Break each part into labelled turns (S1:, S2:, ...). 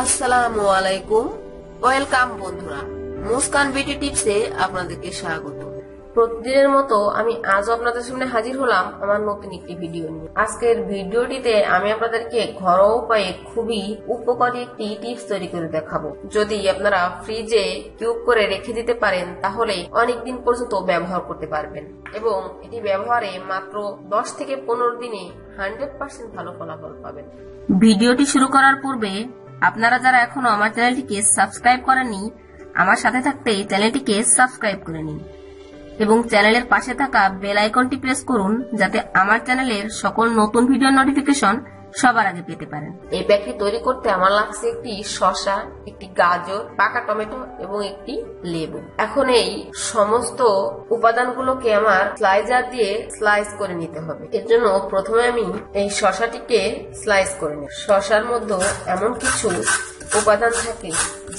S1: আসসালামু আলাইকুম। ওয়েলকাম বন্ধুরা। মুস্কান বিউটি টিপসে আপনাদেরকে স্বাগত। প্রতিদিনের মতো আমি আজ আপনাদের সামনে হাজির হলাম আমার নতুন একটি ভিডিও নিয়ে। আজকের ভিডিওটিতে আমি আপনাদেরকে ঘরোয়া উপায়ে খুবই উপকারী একটি টিপস তৈরি করে দেখাবো। যদি আপনারা ফ্রিজে কিউব করে রেখে দিতে পারেন, তাহলে অনেকদিন পর্যন্ত ব্যবহার করতে পারবেন। এবং এটি ব্যবহারে মাত্র দশ থেকে পনেরো দিনে হান্ড্রেড পার্সেন্ট ভালো ফলাফল পাবেন। ভিডিওটি শুরু করার পূর্বে আপনারা যারা এখনও আমার চ্যানেলটিকে সাবস্ক্রাইব করেননি, আমার সাথে থাকতে চ্যানেলটিকে সাবস্ক্রাইব করে নিন। এবং চ্যানেলের পাশে থাকা বেল আইকনটি প্রেস করুন, যাতে আমার চ্যানেলের সকল নতুন ভিডিও নোটিফিকেশন সবার আগে পেতে পারেন। এই প্যাকটি তৈরি করতে আমার লাগছে একটি শশা একটি গাজর, পাকা টমেটো এবং একটি লেবু। এখন এই সমস্ত উপাদানগুলোকে আমার স্লাইজার দিয়ে স্লাইস করে নিতে হবে। এর জন্য প্রথমে আমি এই শশাটিকে স্লাইস করে নিই শশার মধ্যে এমন কিছু উপাদান থাকে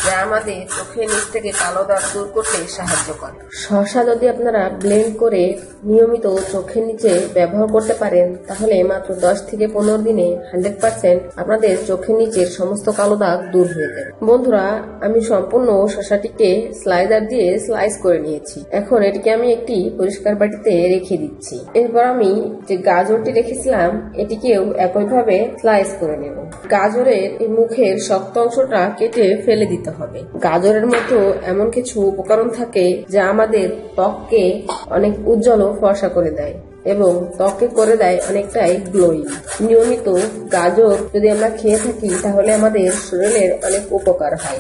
S1: যা আমাদের চোখের নিচ থেকে কালো দাগ দূর করতে সাহায্য করে। শশা যদি আপনারা ব্লেন্ড করে নিয়মিত চোখের নিচে ব্যবহার করতে পারেন, তাহলে মাত্র দশ থেকে পনেরো দিনে হান্ড্রেড পার্সেন্ট আপনাদের চোখের নিচের সমস্ত কালো দাগ দূর হয়ে যাবে। বন্ধুরা, আমি সম্পূর্ণ শশাটিকে স্লাইডার দিয়ে স্লাইস করে নিয়েছি। এখন এটিকে আমি একটি পরিষ্কার বাটিতে রেখে দিচ্ছি। এরপর আমি যে গাজরটি রেখেছিলাম, এটিকেও একইভাবে স্লাইস করে নেব। গাজরের মুখের শক্ত অংশটা কেটে ফেলে দিতে হবে। গাজরের মতো এমন কিছু উপকরণ থাকে যা আমাদের ত্বককে অনেক উজ্জ্বল ও ফর্সা করে দেয় এবং ত্বকে করে দেয় অনেকটাই গ্লোয়িং। নিয়মিত গাজর যদি আমরা খেয়ে থাকি, তাহলে আমাদের শরীরের অনেক উপকার হয়।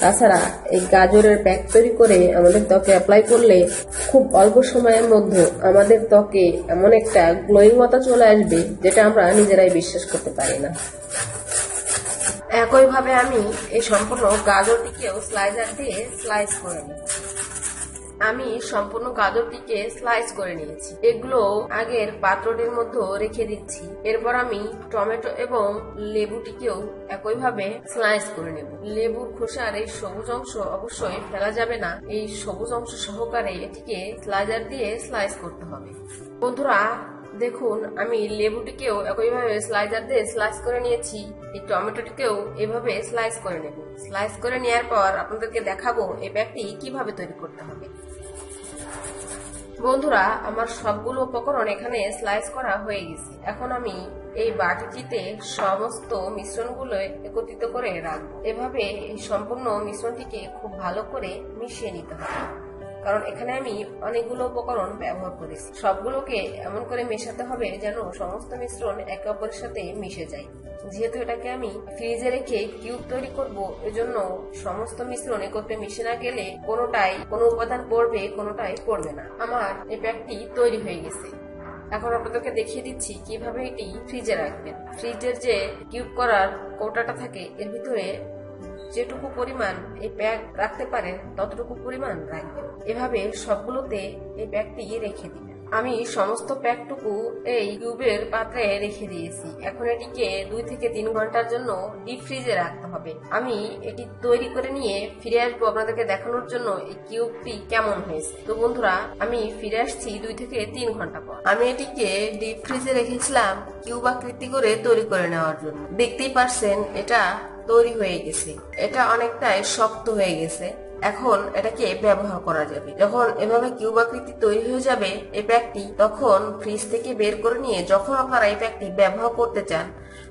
S1: তাছাড়া এই গাজরের প্যাক তৈরি করে আমাদের ত্বকে অ্যাপ্লাই করলে খুব অল্প সময়ের মধ্যে আমাদের ত্বকে এমন একটা গ্লোয়িংতা চলে আসবে, যেটা আমরা নিজেরাই বিশ্বাস করতে পারি না। একইভাবে আমি এই সম্পূর্ণ গাজরটিকেও স্লাইজার দিয়ে স্লাইস করে নিই। আমি সম্পূর্ণ গাজরটিকে স্লাইস করে নিয়েছি। এগুলো আগের পাত্রটির মধ্যে রেখে দিচ্ছি। এরপর আমি টমেটো এবং লেবুটিকেও একইভাবে স্লাইস করে নেব। লেবুর খোসার এই সবুজ অংশ অবশ্যই ফেলা যাবে না। এই সবুজ অংশ সহকারে এটিকে স্লাইজার দিয়ে স্লাইস করতে হবে। বন্ধুরা দেখুন, আমি লেবুটিকেও একইভাবে স্লাইজার দিয়ে স্লাইস করে নিয়েছি, এই টমেটোটিকেও এভাবে স্লাইস করে নেব। স্লাইস করে নেওয়ার পর আপনাদেরকে দেখাবো এই ব্যাগটি কীভাবে তৈরি করতে হবে। বন্ধুরা, আমার সবগুলো উপকরণ এখানে স্লাইস করা হয়ে গেছে। এখন আমি এই বাটিটিতে সমস্ত মিশ্রণগুলো একত্রিত করে রাখব। এভাবে এই সম্পূর্ণ মিশ্রণটিকে খুব ভালো করে মিশিয়ে নিতে হবে। কারণ এখানে আমি অনেকগুলো উপকরণ ব্যবহার করেছি। সবগুলোকে এমন করে মেশাতে হবে যেন সমস্ত মিশ্রণ একে অপরের সাথে মিশে যায়। যেহেতু এটাকে আমি ফ্রিজে রেখে কিউব তৈরি করব, এজন্য সমস্ত মিশ্রণ একত্রে মিশে না গেলে কোনোটাই, কোনো উপাদান পড়বে, কোনোটাই পড়বে না। আমার এই প্যাকটি তৈরি হয়ে গেছে। এখন আপনাদেরকে দেখিয়ে দিচ্ছি কীভাবে এটি ফ্রিজে রাখবেন। ফ্রিজের যে কিউব করার কৌটাটা থাকে, এর ভিতরে যেটুকু পরিমাণ এই প্যাক রাখতে পারেন, ততটুকু পরিমাণ রাখবেন। এভাবে সবগুলোতে এই প্যাকটি রেখে দিবেন। আমি সমস্ত প্যাকটুকু এই কিউবের পাত্রে রেখে দিয়েছি। এখন এটিকে দুই থেকে তিন ঘণ্টার জন্য ডিপ ফ্রিজে রাখতে হবে। আমি এটি তৈরি করে নিয়ে ফিরে আসব আপনাদেরকে দেখানোর জন্য এই কিউবটি কেমন হয়েছে। তো বন্ধুরা, আমি ফিরে আসছি দুই থেকে তিন ঘণ্টা পর। আমি এটিকে ডিপ ফ্রিজে রেখেছিলাম কিউব আকৃতি করে তৈরি করে নেওয়ার জন্য। দেখতেই পারছেন, এটা তৈরি হয়ে গেছে। এটা অনেকটাই শক্ত হয়ে গেছে। এখন এটাকে ব্যবহার করা যাবে। যখন এভাবে কিউব আকৃতি তৈরি হয়ে যাবে এই প্যাকটি, তখন ফ্রিজ থেকে বের করে নিয়ে যখন আপনারা এই প্যাকটি ব্যবহার করতে চান,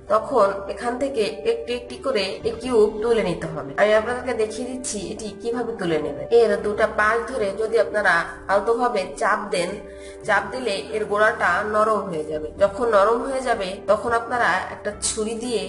S1: তখন এখান থেকে একটি একটি করে এই কিউব তুলে নিতে হবে। আমি আপনাদেরকে দেখিয়ে দিচ্ছি এটি কীভাবে তুলে নেবেন। এর দুটা পাশ ধরে যদি আপনারা আলতোভাবে চাপ দেন, চাপ দিলে এর গোড়াটা নরম হয়ে যাবে। যখন নরম হয়ে যাবে, তখন আপনারা একটা ছুরি দিয়ে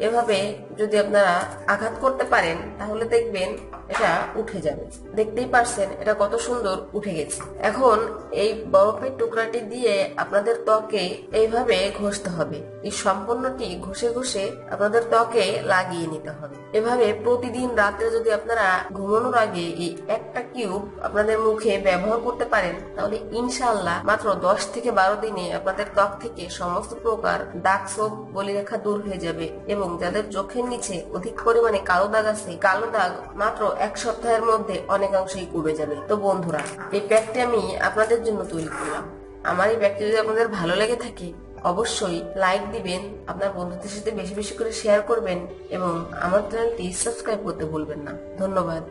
S1: এভাবে যদি আপনারা আঘাত করতে পারেন, তাহলে দেখবেন এটা উঠে যাবে। দেখতেই পারছেন, এটা কত সুন্দর উঠে গেছে। এখন এই বরফের টুকরাটি দিয়ে আপনাদের ত্বকে এইভাবে ঘষতে হবে। এই সম্পূর্ণটি ঘষে ঘষে আপনাদের ত্বকে লাগিয়ে নিতে হবে। এভাবে প্রতিদিন রাত্রে যদি আপনারা ঘুমানোর আগে এই একটা কিউব আপনাদের মুখে ব্যবহার করতে পারেন, তাহলে ইনশাল্লাহ মাত্র দশ থেকে বারো দিনে আপনাদের ত্বক থেকে সমস্ত প্রকার দাগ ছোপ, বলিরেখা দূর হয়ে যাবে এবং যাদের চোখের নিচে অধিক পরিমাণে কালো দাগ আছে, কালো দাগ মাত্র এক সপ্তাহের মধ্যে অনেকাংশেই কমে যাবে। তো বন্ধুরা, এই প্যাকটি আমি আপনাদের জন্য তৈরি করলাম। আমার এই প্যাকটি যদি আপনাদের ভালো লেগে থাকে, অবশ্যই লাইক দিবেন, আপনার বন্ধুদের সাথে বেশি বেশি করে শেয়ার করবেন এবং আমার চ্যানেলটি সাবস্ক্রাইব করতে ভুলবেন না। ধন্যবাদ।